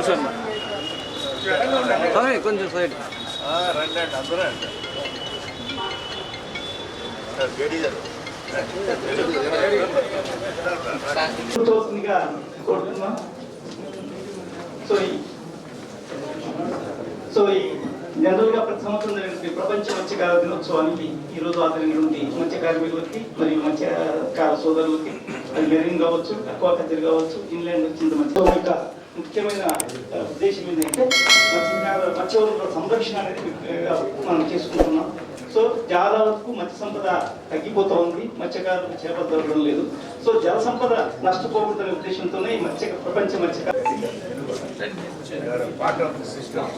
కూర్చోండి కొంచెం సైడ్. రండి అందరూ సో ఈ సో ఈ జనరల్గా ప్రతి సంవత్సరం జరిగిన ప్రపంచ మత్స్యకార దినోత్సవానికి ఈ రోజు ఆదరణటువంటి మత్స్య కార్మికులకి మరియు మత్స్యకార సోదరులకి అది మెరీన్ కావచ్చు అక్వా కల్చర్ కావచ్చు ఇన్లాండ్ వచ్చింది మత్స్య ముఖ్యమైన ఉద్దేశం ఏంటంటే మత్స్యకార మత్స్యవరుల సంరక్షణ అనేది మనం చేసుకుంటున్నాం. సో చాలా వరకు మత్స్య సంపద తగ్గిపోతూ ఉంది. మత్స్యకారులకు చేపలు దొరకడం లేదు. సో జల సంపద నష్టపోకూడదనే ఉద్దేశంతోనే ఈ మత్స్య ప్రపంచ మత్స్యకార part of the system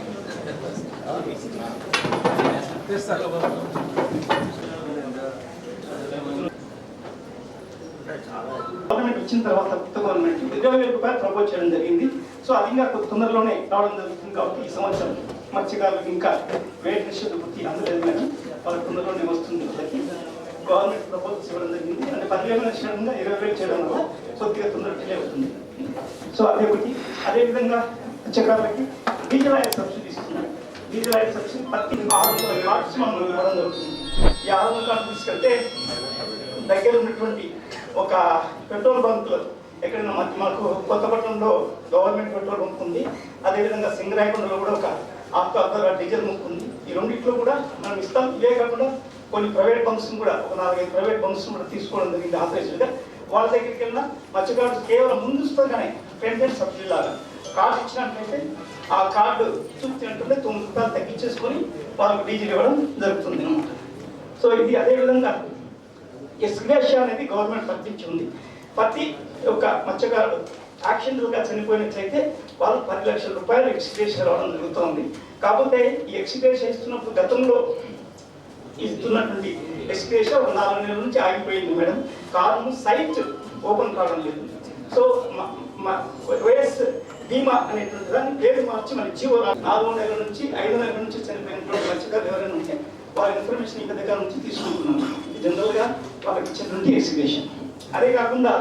government వచ్చిన తర్వాత కొత్త గవర్నమెంట్ ఇరవై వేల రూపాయలు ప్రపోజ్ చేయడం జరిగింది. సో అది ఇంకా కొద్ది తొందరలోనే రావడం జరుగుతుంది కాబట్టి ఈ సంవత్సరం మత్స్యకారులకు ఇంకా వేట్ నిషేధ వృత్తి అందలేదు కానీ వాళ్ళకి తొందరలోనే వస్తుంది వాళ్ళకి. గవర్నమెంట్ ప్రపోజల్స్ ఇవ్వడం జరిగింది. అంటే పదివేల నిషేధంగా ఇరవై వేలు చేయడం వల్ల కొద్దిగా తొందర డిలే అవుతుంది. సో అదే ఒకటి. అదేవిధంగా మత్స్యకారులకి డీజిల్ ఆయిల్ సబ్సిడీ ఇస్తున్నారు. డీజిల్ ఆయిల్ సబ్సిడీ ప్రతి ఆరు వందల కార్డ్స్ మనం ఇవ్వడం జరుగుతుంది. ఈ ఆరు వందల కార్డు తీసుకెళ్తే దగ్గర ఉన్నటువంటి ఒక పెట్రోల్ బంక్ ఎక్కడైనా మనకి మనకు కొత్తపట్నంలో గవర్నమెంట్ పెట్రోల్ బంక్ ఉంది. అదేవిధంగా సింగరాయకొండలో కూడా ఒక ఆఫ్తో అర్థ డీజిల్ బంక్ ఉంది. ఈ రెండిట్లో కూడా మనం ఇస్తాం. ఇవే కాకుండా కొన్ని ప్రైవేట్ బంక్స్ కూడా ఒక నాలుగైదు ప్రైవేట్ బంక్స్ కూడా తీసుకోవడం జరిగింది ఆపరేషన్గా వాళ్ళ దగ్గరికి వెళ్ళినా మత్స్యకారులు కేవలం ముందుస్తూనే పెండెంట్ సబ్సిడీ లాగా కార్డు ఇచ్చినట్లయితే ఆ కార్డు చూపించినట్లయితే తొమ్మిది రూపాయలు తగ్గించేసుకొని వాళ్ళకు డీజిల్ ఇవ్వడం జరుగుతుంది అనమాట సో ఇది అదేవిధంగా ఎస్గ్రేషియా అనేది గవర్నమెంట్ ప్రకటించింది ప్రతి ఒక్క మత్స్యకారుడు యాక్సిడెంట్గా చనిపోయినట్లయితే వాళ్ళు పది లక్షల రూపాయలు ఎక్స్గ్రేషియా రావడం జరుగుతుంది. కాకపోతే ఈ ఎక్స్గ్రేషియా ఇస్తున్నప్పుడు గతంలో ఇస్తున్నటువంటి ఎక్స్గ్రేషియా ఒక నాలుగు నెలల నుంచి ఆగిపోయింది మేడం. కారణం సైట్ ఓపెన్ కావడం లేదు. సో వైఎస్ బీమా అనేటువంటి దాన్ని పేరు మార్చి మన జీవో నాలుగు నెలల నుంచి ఐదు నెలల నుంచి చనిపోయినటువంటి మత్స్యకారులు ఎవరైనా ఉంటే వాళ్ళ ఇన్ఫర్మేషన్ ఇంకా దగ్గర నుంచి తీసుకుంటున్నాం. కల్చర్ ఇచ్చినటువంటి అదే కాకుండా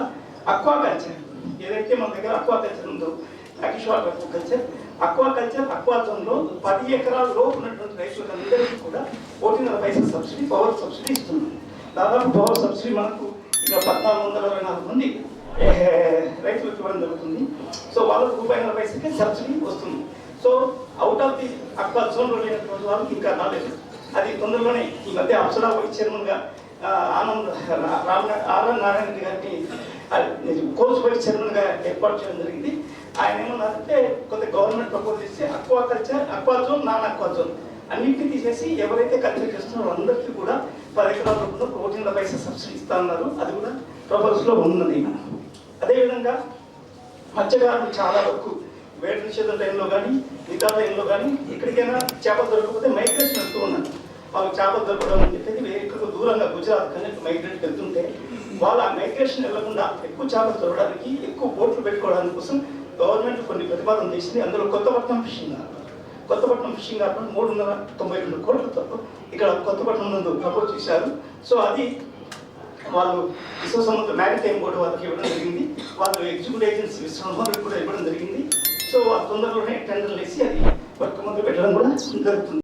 అక్వా కల్చర్ ఏదైతే మన దగ్గర అక్వా కల్చర్ ఉందో brackish aquaculture aquaculture aqua జోన్లో పది ఎకరాల లోపు ఉన్నటువంటి రైతులందరికీ అందరికీ కూడా ఒకటిన్నర పైసలు సబ్సిడీ పవర్ సబ్సిడీ ఇస్తున్నాం. దాదాపు పవర్ సబ్సిడీ మనకు ఇక పద్నాలుగు వందల అరవై నాలుగు మంది రైతులకు ఇవ్వడం జరుగుతుంది. సో వాళ్ళకు రూపాయి నలభై పైసలకి సబ్సిడీ వస్తుంది. So out of the aqua జోన్లో లేనటువంటి వాళ్ళకి ఇంకా నాలెడ్జ్ అది తొందరలోనే ఈ మధ్య అప్సరా వైస్ చైర్మన్గా ఆనంద్ రామ్ ఆర్ఎన్ నారాయణ రెడ్డి గారిని కోర్స్ చైర్మన్గా ఏర్పాటు చేయడం జరిగింది ఆయన ఏమన్నారంటే కొంత గవర్నమెంట్ ప్రపోజ్ చేస్తే aquaculture aqua zone non aqua zone అన్నింటినీ తీసేసి ఎవరైతే కల్చర్ చేస్తున్నారో అందరికీ కూడా పది ఎకరాల రూపంలో కోటి పైసా సబ్సిడీ ఇస్తా ఉన్నారు అది కూడా ప్రపోజల్స్లో ఉన్నది అదేవిధంగా మత్స్యకారులు చాలా వరకు వేట నిషేధం టైంలో కానీ మిగతా టైంలో కానీ ఎక్కడికైనా చేపలు దొరకకపోతే మైగ్రేషన్ వాళ్ళు చేపలు దొరకడం అని చెప్పేసి ఎక్కడికో దూరంగా గుజరాత్ కానీ మైగ్రేట్ వెళ్తుంటే వాళ్ళు ఆ మైగ్రేషన్ వెళ్ళకుండా ఎక్కువ చేపలు దొరకడానికి ఎక్కువ బోట్లు పెట్టుకోవడానికి కోసం గవర్నమెంట్ కొన్ని ప్రతిపాదన చేసింది. అందులో Kothapatnam fishing Kothapatnam fishing harbour మూడు వందల తొంభై రెండు కోట్లతో ఇక్కడ కొత్తపట్నం నందు ప్రపోజ్ చేశారు. సో అది వాళ్ళు విశ్వ సముద్ర మ్యారిటైమ్ బోర్డు వాళ్ళకి ఇవ్వడం జరిగింది. వాళ్ళు ఎగ్జిక్యూటివ్ ఏజెన్సీ విశ్వభారత్ కూడా ఇవ్వడం జరిగింది. సో వాళ్ళ తొందరలోనే టెండర్లు వేసి అది వర్క్ ముందు పెట్టడం కూడా జరుగుతుంది.